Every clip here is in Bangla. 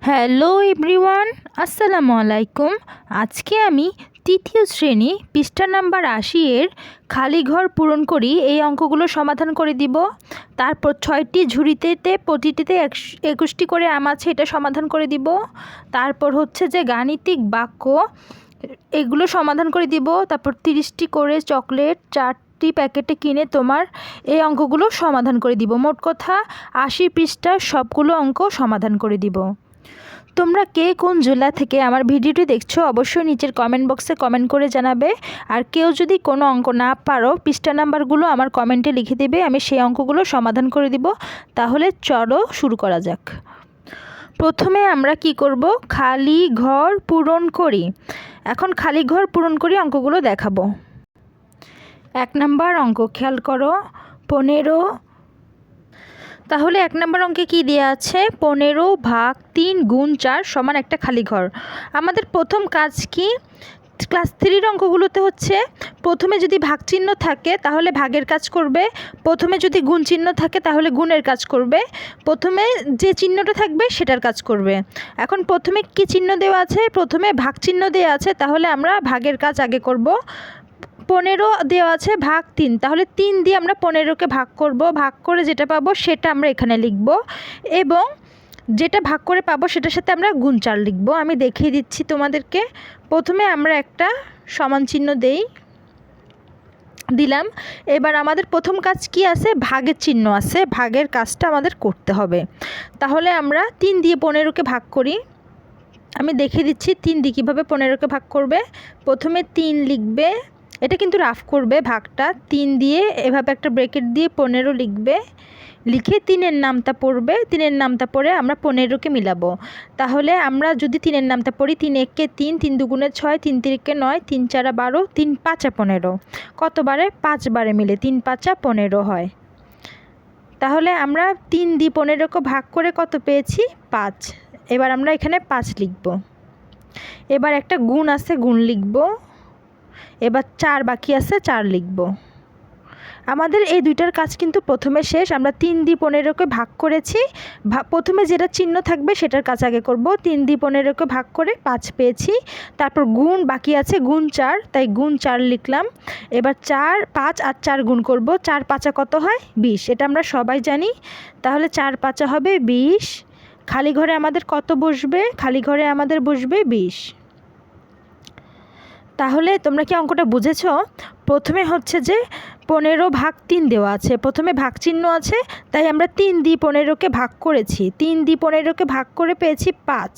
হ্যালো এভরিওয়ান, আসসালামু আলাইকুম। আজকে আমি তৃতীয় শ্রেণি পৃষ্ঠা নাম্বার আশি এর খালি ঘর পূরণ করি, এই অঙ্কগুলো সমাধান করে দিব। তারপর ছয়টি ঝুড়িতে, প্রতিটিতে একশ- একুশটি করে আম আছে, এটা সমাধান করে দিব। তারপর হচ্ছে যে গাণিতিক বাক্য, এগুলো সমাধান করে দিব। তারপর তিরিশটি করে চকলেট, চারটি প্যাকেটে কিনে তোমার এই অঙ্কগুলো সমাধান করে দিব। মোট কথা, আশি পৃষ্ঠার সবগুলো অঙ্ক সমাধান করে দিব। তোমরা কে কোন জেলা থেকে আমার ভিডিওটি দেখছ, অবশ্যই নিচের কমেন্ট বক্সে কমেন্ট করে জানাবে। আর কেউ যদি কোনো অঙ্ক না পারো, পৃষ্ঠা নাম্বারগুলো আমার কমেন্টে লিখে দেবে, আমি সেই অঙ্কগুলো সমাধান করে দিব। তাহলে চলো শুরু করা যাক। প্রথমে আমরা কি করব? খালি ঘর পূরণ করি। এখন খালি ঘর পূরণ করি অঙ্কগুলো দেখাবো। এক নাম্বার অঙ্ক, খেয়াল করো, পনেরো তাহলে এক নম্বর অঙ্কে কি দেওয়া আছে? পনেরো ভাগ তিন গুণ চার সমান একটা খালি ঘর। আমাদের প্রথম কাজ কি? ক্লাস থ্রির অঙ্কগুলোতে হচ্ছে প্রথমে যদি ভাগ চিহ্ন থাকে তাহলে ভাগের কাজ করবে, প্রথমে যদি গুণ চিহ্ন থাকে তাহলে গুণের কাজ করবে, প্রথমে যে চিহ্নটা থাকবে সেটার কাজ করবে। এখন প্রথমে কি চিহ্ন দেওয়া আছে? প্রথমে ভাগ চিহ্ন দেওয়া আছে, তাহলে আমরা ভাগের কাজ আগে করব। পনেরো দেওয়া আছে, ভাগ তিন। তাহলে তিন দিয়ে আমরা পনেরোকে ভাগ করব, ভাগ করে যেটা পাবো সেটা আমরা এখানে লিখব এবং যেটা ভাগ করে পাবো সেটার সাথে আমরা গুণ লিখব। আমি দেখিয়ে দিচ্ছি তোমাদেরকে। প্রথমে আমরা একটা সমান চিহ্ন দেই, দিলাম। এবার আমাদের প্রথম কাজ কি আছে? ভাগের চিহ্ন আছে, ভাগের কাজটা আমাদের করতে হবে। তাহলে আমরা তিন দিয়ে পনেরোকে ভাগ করি। আমি দেখিয়ে দিচ্ছি তিন দিয়ে কীভাবে পনেরোকে ভাগ করবে। প্রথমে তিন লিখবে এটা কিন্তু রাফ করবে ভাগটা। তিন দিয়ে এভাবে একটা ব্রেকেট দিয়ে পনেরো লিখবে। লিখে তিনের নামটা পড়বে। তিনের নামটা পড়ে আমরা পনেরোকে মিলাবো। তাহলে আমরা যদি তিনের নামটা পড়ি, তিন একে তিন তিন দুগুণে ছয়, তিন তিরিকে নয়, তিন চারা বারো, তিন পাঁচা পনেরো। কতবারে? পাঁচবারে মিলে তিন পাঁচা পনেরো হয়। তাহলে আমরা তিন দিয়ে পনেরোকে ভাগ করে কত পেয়েছি? পাঁচ। এবার আমরা এখানে পাঁচ লিখব। এবার একটা গুণ আছে, গুণ লিখব। এবার চার বাকি আছে, চার লিখব। আমাদের এই দুইটার কাজ কিন্তু প্রথমে শেষ, আমরা তিন দি পনেরোকে ভাগ করেছি। প্রথমে যেটা চিহ্ন থাকবে সেটার কাজ আগে করব। তিন দি পনেরোকে ভাগ করে পাঁচ পেয়েছি। তারপর গুণ বাকি আছে, গুণ চার, তাই গুণ চার লিখলাম। এবার চার, পাঁচ আর চার গুণ করব। চার পাঁচা কত হয়? বিশ। এটা আমরা সবাই জানি। তাহলে চার পাঁচা হবে বিশ। খালি ঘরে আমাদের কত বসবে? খালি ঘরে আমাদের বসবে বিশ। তাহলে তোমরা কি অঙ্কটা বুঝেছ? প্রথমে হচ্ছে যে পনেরো ভাগ তিন দেওয়া আছে। প্রথমে ভাগ চিহ্ন আছে, তাই আমরা তিন দি পনেরোকে ভাগ করেছি। তিন দি পনেরোকে ভাগ করে পেয়েছি পাঁচ।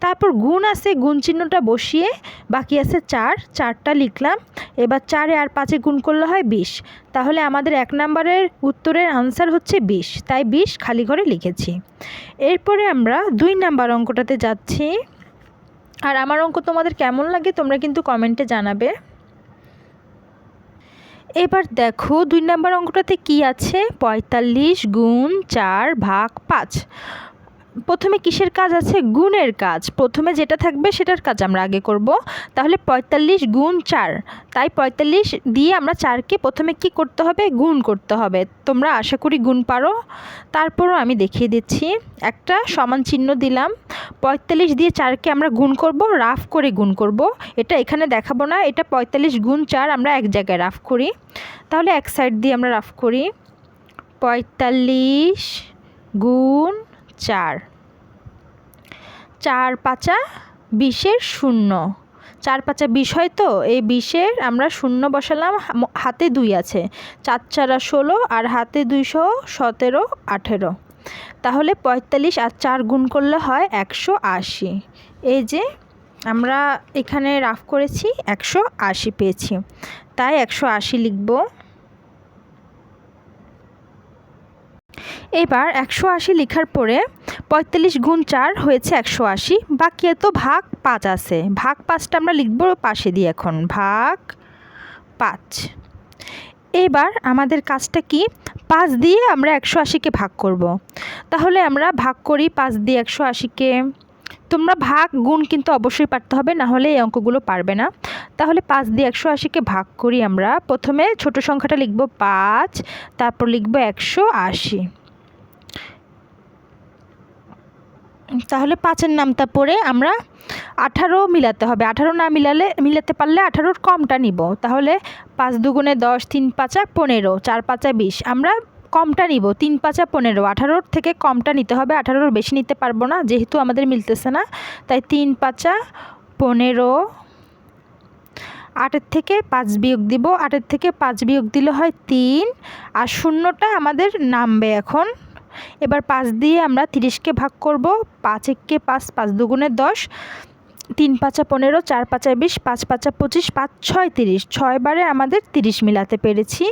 তারপর গুণ আছে, গুণ চিহ্নটা বসিয়ে বাকি আছে চার। চারটা লিখলাম। এবার চারে আর পাঁচে গুণ করলে হয় বিশ। তাহলে আমাদের এক নম্বরের উত্তরের আনসার হচ্ছে বিশ। তাই বিশ খালি ঘরে লিখেছি। এরপরে আমরা দুই নাম্বার অঙ্কটাতে যাচ্ছি। আর আমার অঙ্ক তোমাদের কেমন লাগে তোমরা কিন্তু কমেন্টে জানাবে। এবার দেখো, দুই নম্বর অঙ্কটাতে কি আছে? পঁয়তাল্লিশ গুণ চার ভাগ পাঁচ। প্রথমে কিসের কাজ আছে? গুণের কাজ। প্রথমে যেটা থাকবে সেটার কাজ আমরা আগে করব। তাহলে পঁয়তাল্লিশ গুণ চার। তাই পঁয়তাল্লিশ দিয়ে আমরা চারকে প্রথমে কি করতে হবে? গুণ করতে হবে। তোমরা আশা করি গুণ পারো। তারপরও আমি দেখিয়ে দিচ্ছি। একটা সমান চিহ্ন দিলাম। পঁয়তাল্লিশ দিয়ে চারকে আমরা গুণ করব, রাফ করে গুণ করব। এটা এখানে দেখাবো না। এটা পঁয়তাল্লিশ গুণ চার আমরা এক জায়গায় রাফ করি। তাহলে এক সাইড দিয়ে আমরা রাফ করি। পঁয়তাল্লিশ গুণ চার। চার পাঁচা বিশের শূন্য। চার পাঁচা বিশ হয় তো? এই বিশের আমরা শূন্য বসালাম হাতে দুই আছে। চার চারা ষোলো আর হাতে দুইশো সতেরো আঠেরো। তাহলে পঁয়তাল্লিশ আর চার গুণ করলে হয় একশো আশি। এই যে আমরা এখানে রাফ করেছি, একশো আশি পেয়েছি। তাই একশো আশি লিখব। এবার একশো আশি লেখার পরে পঁয়তাল্লিশ গুণ চার হয়েছে একশো আশি, বাকি এত ভাগ পাঁচ আছে। ভাগ পাঁচটা আমরা লিখব পাশে দিয়ে এখন। ভাগ পাঁচ। এবার আমাদের কাজটা কি? পাঁচ দিয়ে আমরা একশো আশিকে ভাগ করব। তাহলে আমরা ভাগ করি পাঁচ দিয়ে একশো আশিকে তোমরা ভাগ, গুণ কিন্তু অবশ্যই পারতে হবে, না হলে এই অঙ্কগুলো পারবে না। তাহলে পাঁচ দিয়ে একশো আশিকে ভাগ করি আমরা। প্রথমে ছোট সংখ্যাটা লিখব পাঁচ, তারপর লিখব একশো আশি। তাহলে পাঁচের নামটা পড়ে আমরা আঠারো মিলাতে হবে। আঠারো না মিলালে, মিলাতে পারলে আঠারোর কমটা নিব। তাহলে পাঁচ দুগুণে দশ, তিন পাঁচা পনেরো, চার পাঁচা বিশ। আমরা কমটা নিব, তিন পাঁচা পনেরো। আঠারোর থেকে কমটা নিতে হবে, আঠারোর বেশি নিতে পারব না, যেহেতু আমাদের মিলতেছে না। তাই তিন পাঁচা পনেরো, আটের থেকে পাঁচ বিয়োগ দিব, আটের থেকে পাঁচ বিয়োগ দিলে হয় তিন, আর শূন্যটা আমাদের নামবে এখন। এবার পাঁচ দিয়ে আমরা তিরিশকে ভাগ করব, পাঁচ এককে পাঁচ পাঁচ দুগুণে দশ, তিন পাঁচা পনেরো, চার পাঁচা বিশ, পাঁচ পাঁচা পঁচিশ, পাঁচ ছয় তিরিশ। ছয়বারে আমাদের তিরিশ মিলাতে পেরেছি।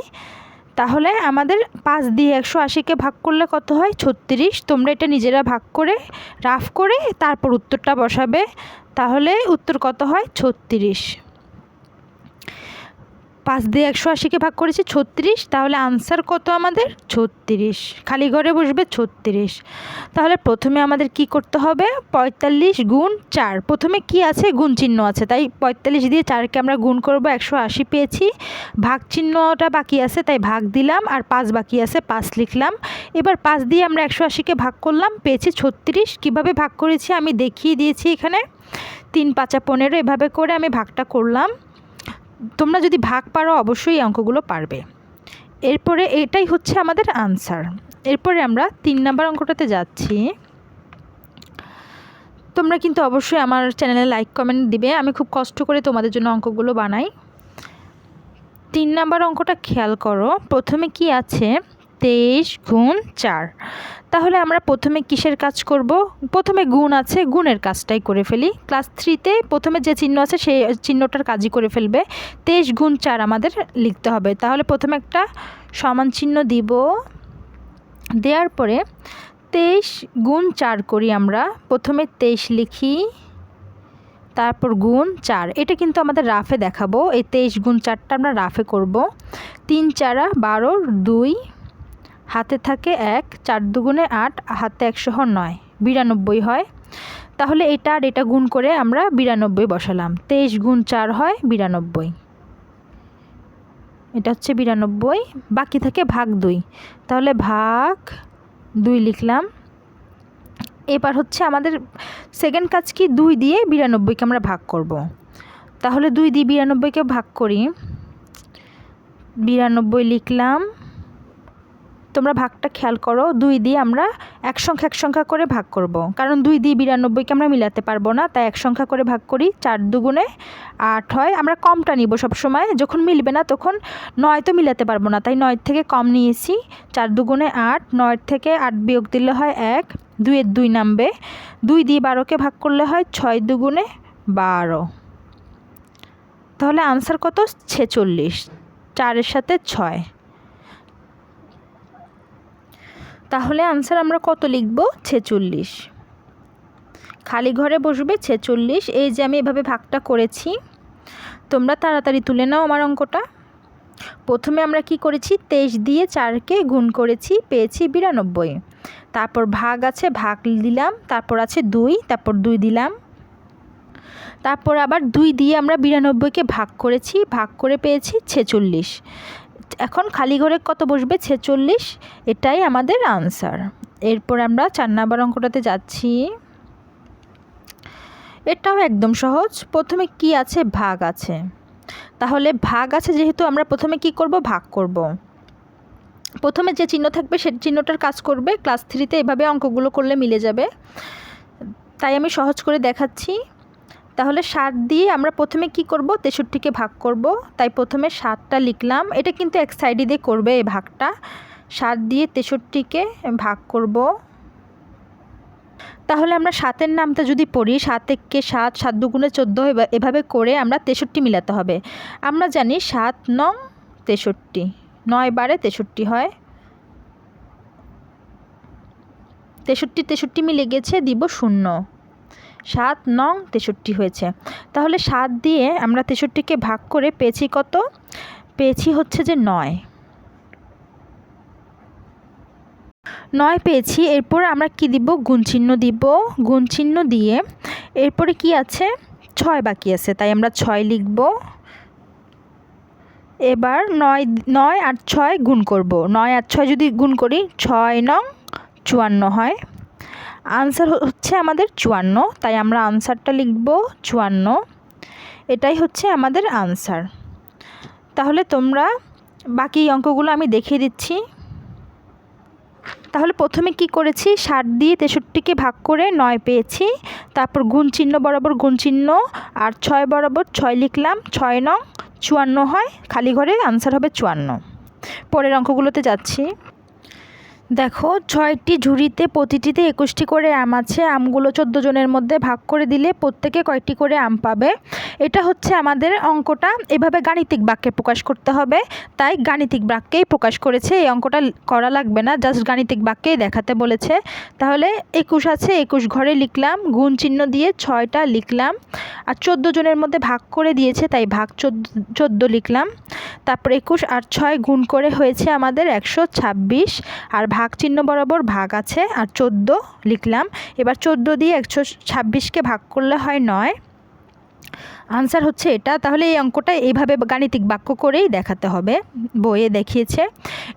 তাহলে আমাদের পাঁচ দিয়ে একশো আশিকে ভাগ করলে কত হয়? ছত্রিশ। তোমরা এটা নিজেরা ভাগ করে, রাফ করে তারপর উত্তরটা বসাবে। তাহলে উত্তর কত হয়? ছত্রিশ। পাঁচ দিয়ে একশো আশিকে ভাগ করেছি ছত্রিশ, তাহলে আনসার কত আমাদের? ছত্রিশ। খালি ঘরে বসবে ছত্রিশ। তাহলে প্রথমে আমাদের কি করতে হবে? পঁয়তাল্লিশ গুণ চার। প্রথমে কি আছে? গুণ চিহ্ন আছে। তাই পঁয়তাল্লিশ দিয়ে চারকে আমরা গুণ করব, একশো আশি পেয়েছি। ভাগ চিহ্নটা বাকি আছে, তাই ভাগ দিলাম। আর পাঁচ বাকি আছে, পাঁচ লিখলাম। এবার পাঁচ দিয়ে আমরা একশো আশিকে ভাগ করলাম, পেয়েছি ছত্রিশ। কীভাবে ভাগ করেছি? আমি দেখিয়ে দিয়েছি এখানে। তিন পাঁচা পনেরো, এভাবে করে আমি ভাগটা করলাম। তোমরা যদি ভাগ পারো, অবশ্যই অঙ্কগুলো পারবে। এরপরে এটাই হচ্ছে আমাদের আনসার এরপরে আমরা তিন নাম্বার অঙ্কটাতে যাচ্ছি। তোমরা কিন্তু অবশ্যই আমার চ্যানেলে লাইক কমেন্ট দিবে। আমি খুব কষ্ট করে তোমাদের জন্য অঙ্কগুলো বানাই। তিন নাম্বার অঙ্কটা খেয়াল করো। প্রথমে কি আছে? তেইশ গুণ চার। তাহলে আমরা প্রথমে কিসের কাজ করব? প্রথমে গুণ আছে, গুণের কাজটাই করে ফেলি। ক্লাস থ্রিতে প্রথমে যে চিহ্ন আছে, সেই চিহ্নটার কাজই করে ফেলবে। তেইশ গুণ চার আমাদের লিখতে হবে। তাহলে প্রথমে একটা সমান চিহ্ন দিব। দেওয়ার পরে তেইশ গুণ চার করি আমরা। প্রথমে তেইশ লিখি, তারপর গুণ চার। এটা কিন্তু আমাদের রাফে দেখাবো। এই তেইশ গুণ চারটা আমরা রাফে করব। তিন চারা বারো, দুই হাতে থাকে এক, চার দুগুণে আট, হাতে একশো নয়। বিরানব্বই হয়। তাহলে এটা আর এটা গুণ করে আমরা বিরানব্বই বসালাম। তেইশ গুণ চার হয় বিরানব্বই। এটা হচ্ছে বিরানব্বই। বাকি থাকে ভাগ দুই। তাহলে ভাগ দুই লিখলাম। এবার হচ্ছে আমাদের সেকেন্ড কাজ কি? দুই দিয়ে বিরানব্বইকে আমরা ভাগ করব। তাহলে দুই দিয়ে বিরানব্বইকে ভাগ করি। বিরানব্বই লিখলাম। তোমরা ভাগটা খেয়াল করো, দুই দিয়ে আমরা এক সংখ্যা এক সংখ্যা করে ভাগ করব। কারণ দুই দিয়ে বিরানব্বইকে আমরা মিলাতে পারব না, তাই এক সংখ্যা করে ভাগ করি, চার দুগুণে আট হয়। আমরা কমটা নিব সবসময়, যখন মিলবে না তখন নয় তো মিলাতে পারব না, তাই নয় থেকে কম নিয়েছি। চার দুগুণে আট নয় থেকে আট বিয়োগ দিলে হয় এক, দুইয়ের দুই নামবে। দুই দিয়ে বারোকে ভাগ করলে হয় ছয় দুগুণে বারো। তাহলে আনসার কত? ছেচল্লিশ, চারের সাথে ছয়। তাহলে আনসার আমরা কত লিখব? ছেচল্লিশ। খালি ঘরে বসবে ছেচল্লিশ। এই যে আমি এভাবে ভাগটা করেছি, তোমরা তাড়াতাড়ি তুলে নাও আমার অঙ্কটা। প্রথমে আমরা কি করেছি? তেইশ দিয়ে চারকে গুণ করেছি, পেয়েছি বিরানব্বই। তারপর ভাগ আছে, ভাগ দিলাম, তারপর আছে দুই, তারপর দুই দিলাম। তারপর আবার দুই দিয়ে আমরা বিরানব্বইকে ভাগ করেছি, ভাগ করে পেয়েছি ছেচল্লিশ। এখন খালি ঘরে কত বসবে? ছেচল্লিশ? এটাই আমাদের আনসার এরপর আমরা চার নাম্বার অঙ্কটাতে যাচ্ছি। এটাও একদম সহজ। প্রথমে কি আছে? ভাগ আছে। তাহলে ভাগ আছে যেহেতু আমরা প্রথমে কি করব? ভাগ করব। প্রথমে যে চিহ্ন থাকবে সে চিহ্নটার কাজ করবে। ক্লাস থ্রিতে এভাবে অঙ্কগুলো করলে মিলে যাবে। তাই আমি সহজ করে দেখাচ্ছি। তাহলে সাত দিয়ে আমরা প্রথমে কি করব? তেষট্টিকে ভাগ করব। তাই প্রথমে সাতটা লিখলাম। এটা কিন্তু এক সাইডে দিয়ে করবে এই ভাগটা। সাত দিয়ে তেষট্টিকে ভাগ করব। তাহলে আমরা সাতের নামটা যদি পড়ি, সাত এককে সাত সাত দুগুণে চোদ্দ এভাবে করে আমরা তেষট্টি মিলাতে হবে। আমরা জানি সাত নং তেষট্টি। নয় বারে তেষট্টি হয়। তেষট্টি তেষট্টি মিলে গেছে, দিব শূন্য। সাত নং তেষট্টি হয়েছে। তাহলে সাত দিয়ে আমরা তেষট্টিকে ভাগ করে পেয়েছি কত? পেয়েছি হচ্ছে যে নয়। নয় পেয়েছি, এরপর আমরা কি দিব? গুণচিহ্ন দিব। গুণচিহ্ন দিয়ে এরপরে কি আছে? ছয় বাকি আছে, তাই আমরা ছয় লিখব। এবার নয় নয় আর ছয় গুণ করব। নয় আর ছয় যদি গুণ করি, ছয় নং চুয়ান্ন হয়। আনসার হচ্ছে আমাদের চুয়ান্ন, তাই আমরা আনসারটা লিখব চুয়ান্ন। এটাই হচ্ছে আমাদের আনসার তাহলে তোমরা বাকি অঙ্কগুলো আমি দেখিয়ে দিচ্ছি। তাহলে প্রথমে কি করেছি? ষাট দিয়ে তেষট্টিকে ভাগ করে নয় পেয়েছি। তারপর গুণ চিহ্ন বরাবর গুণ চিহ্ন, আর ছয় বরাবর ছয় লিখলাম, ছয় নং, চুয়ান্ন হয়, খালি ঘরে আনসার হবে চুয়ান্ন। পরের অঙ্কগুলোতে যাচ্ছি। দেখো, ছয়টি ঝুড়িতে প্রতিটিতে একুশটি করে আম আছে। আমগুলো চোদ্দ জনের মধ্যে ভাগ করে দিলে প্রত্যেকে কয়টি করে আম পাবে? এটা হচ্ছে আমাদের অঙ্কটা। এভাবে গাণিতিক বাক্যে প্রকাশ করতে হবে। তাই গাণিতিক বাক্যেই প্রকাশ করেছে। এই অঙ্কটা করা লাগবে না, জাস্ট গাণিতিক বাক্যেই দেখাতে বলেছে। তাহলে একুশ আছে, একুশ ঘরে লিখলাম, গুণ চিহ্ন দিয়ে ছয়টা লিখলাম। আর চোদ্দ জনের মধ্যে ভাগ করে দিয়েছে, তাই ভাগ চোদ্দ চোদ্দ লিখলাম। তারপর একুশ আর ছয় গুণ করে হয়েছে আমাদের একশো ছাব্বিশ। আর ভাগ চিহ্ন বরাবর ভাগ আছে আর চোদ্দ লিখলাম। এবার চোদ্দ দিয়ে একশো ছাব্বিশকে ভাগ করলে হয় নয়। আনসার হচ্ছে এটা। তাহলে এই অঙ্কটা এইভাবে গাণিতিক বাক্য করেই দেখাতে হবে। বইয়ে দেখিয়েছে।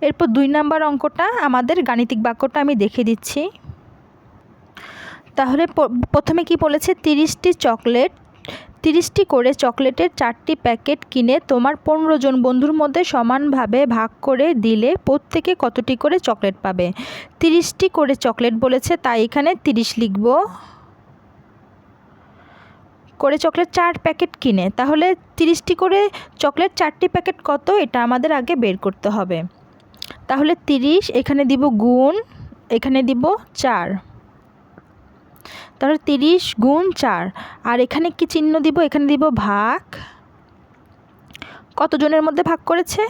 এরপর দুই নাম্বার অঙ্কটা, আমাদের গাণিতিক বাক্যটা আমি দেখিয়ে দিচ্ছি। তাহলে প্রথমে কি বলেছে, তিরিশটি চকলেট তিরিশটি করে চকলেটের চারটি প্যাকেট কিনে তোমার পনেরো জন বন্ধুর মধ্যে সমানভাবে ভাগ করে দিলে প্রত্যেকে কতটি করে চকলেট পাবে? তিরিশটি করে চকলেট বলেছে, তাই এখানে তিরিশ লিখব। করে চকলেট চার প্যাকেট কিনে, তাহলে তিরিশটি করে চকলেট চারটি প্যাকেট কত? এটা আমাদের আগে বের করতে হবে। তাহলে তিরিশ, এখানে দিব গুণ, এখানে দিব চার। তাহলে তিরিশ গুণ চার। আর এখানে কি চিহ্ন দিব? এখানে দিব ভাগ। কতজনের মধ্যে ভাগ করেছে?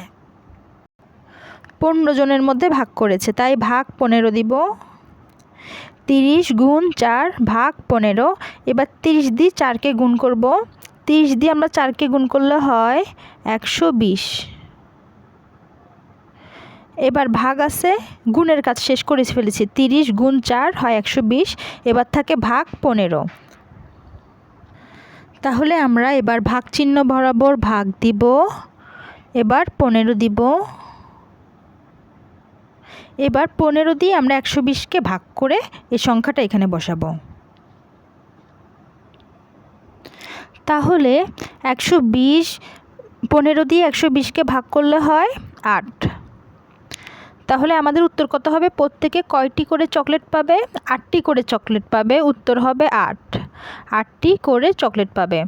পনেরো জনের মধ্যে ভাগ করেছে, তাই ভাগ পনেরো দিব। তিরিশ গুণ চার, ভাগ পনেরো। এবার তিরিশ দিয়ে চারকে গুণ করব। তিরিশ দিয়ে আমরা চারকে গুণ করলে হয় একশো বিশ। এবার ভাগ আছে, গুণের কাজ শেষ করে ফেলেছি, তিরিশ গুণ চার হয় একশো বিশ, এবার থাকে ভাগ পনেরো। তাহলে আমরা এবার ভাগ চিহ্ন বরাবর ভাগ দিব, এবার পনেরো দিব। এবার পনেরো দিয়ে আমরা একশো বিশকে ভাগ করে এই সংখ্যাটা এখানে বসাবো। তাহলে একশো বিশ, পনেরো দিয়ে একশো বিশকে ভাগ করলে হয় আট। তাহলে আমাদের উত্তর কত হবে? প্রত্যেকে কয়টি করে চকলেট পাবে? আটটি করে চকলেট পাবে। উত্তর হবে আট। আটটি করে চকলেট পাবে।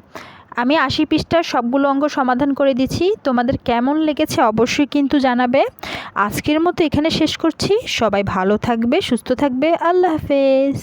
আমি আশি পৃষ্ঠার সবগুলো অঙ্গ সমাধান করে দিচ্ছি। তোমাদের কেমন লেগেছে অবশ্যই কিন্তু জানাবে। আজকের মতো এখানে শেষ করছি। সবাই ভালো থাকবে, সুস্থ থাকবে। আল্লাহ হাফেজ।